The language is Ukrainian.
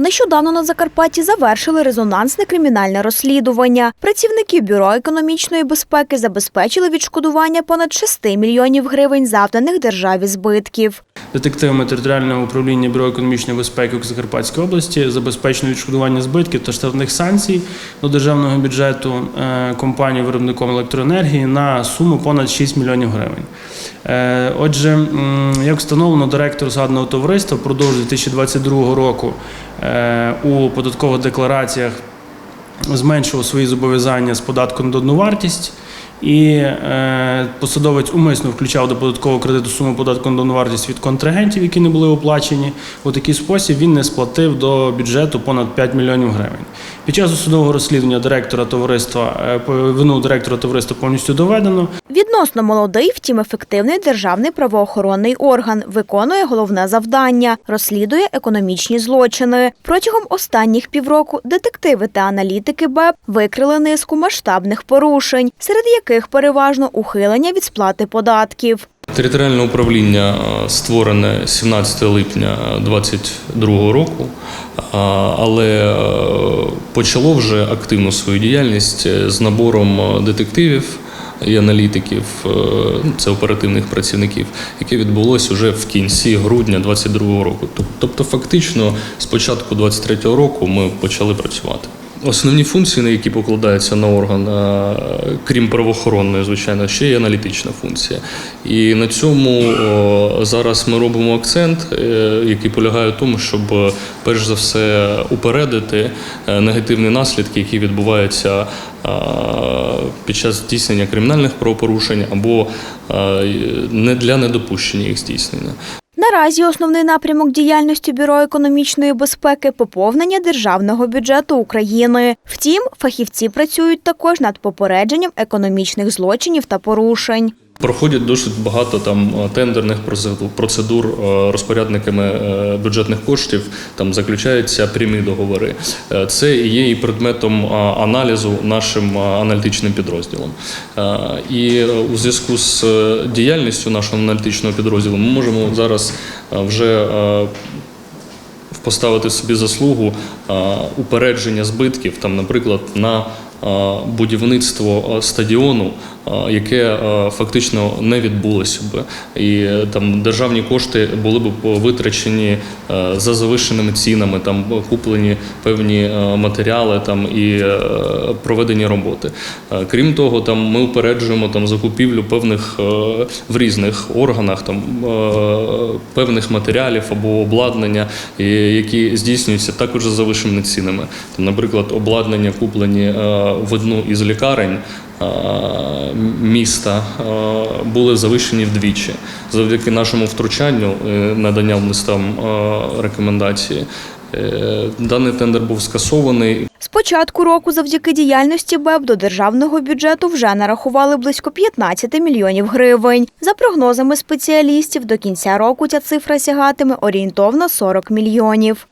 Нещодавно на Закарпатті завершили резонансне кримінальне розслідування. Працівники бюро економічної безпеки забезпечили відшкодування понад 6 мільйонів гривень завданих державі збитків. Детективами територіального управління Бюро економічної безпеки у Закарпатській області забезпечено відшкодування збитків та штрафних санкцій до державного бюджету е, компанії виробником електроенергії на суму понад 6 мільйонів гривень. Е, Отже, як встановлено, директор згаданого товариства впродовж 2022 року у податкових деклараціях зменшував свої зобов'язання з податку на додану вартість. І е, посадовець умисно включав до податкового кредиту суму податку на додану вартість від контрагентів, які не були оплачені. У такий спосіб він не сплатив до бюджету понад 5 мільйонів гривень. Під час досудового розслідування директора товариства е, вину директора товариства повністю доведено. Відносно молодий, втім ефективний державний правоохоронний орган виконує головне завдання розслідує економічні злочини. Протягом останніх півроку детективи та аналітики БЕП викрили низку масштабних порушень, серед яких переважно ухилення від сплати податків. Територіальне управління е, створене 17 липня 2022 року, е, але е, почало вже активну свою діяльність з набором детективів і аналітиків, е, ну, це оперативних працівників, яке відбулося вже в кінці грудня 2022 року. Тоб- Тобто, фактично, з початку 2023 року ми почали працювати. Основні функції, на які покладаються на орган, крім правоохоронної, звичайно, ще є аналітична функція. І на цьому зараз ми робимо акцент, е, який полягає в тому, щоб е, перш за все упередити е, негативні наслідки, які відбуваються під час здійснення кримінальних правопорушень або для недопущення їх здійснення. Наразі основний напрямок діяльності Бюро економічної безпеки поповнення державного бюджету України. Втім, фахівці працюють також над попередженням економічних злочинів та порушень. Проходять досить багато там е, тендерних процедур е, розпорядниками е, бюджетних коштів. Там заключаються прямі договори. Це є і предметом аналізу нашим аналітичним підрозділом. І у зв'язку з діяльністю нашого аналітичного підрозділу ми можемо зараз вже поставити собі заслугу упередження збитків, там, наприклад, на будівництво стадіону, яке е, фактично не відбулося б, і е, там державні кошти були б витрачені е, за завищеними цінами, там е, куплені певні е, матеріали там і е, проведені роботи. Е, Крім того, там ми упереджуємо там закупівлю певних е, в різних органах там е, певних матеріалів або обладнання, які здійснюються також за завищеними цінами. Там, наприклад, обладнання куплені е, в одну із лікарень. Е, Міста е, були завищені вдвічі завдяки нашому втручанню, е, наданням листам рекомендації. Даний тендер був скасований. З початку року завдяки діяльності БЕБ до державного бюджету вже нарахували близько 15 мільйонів гривень. За прогнозами спеціалістів, до кінця року ця цифра сягатиме орієнтовно 40 мільйонів.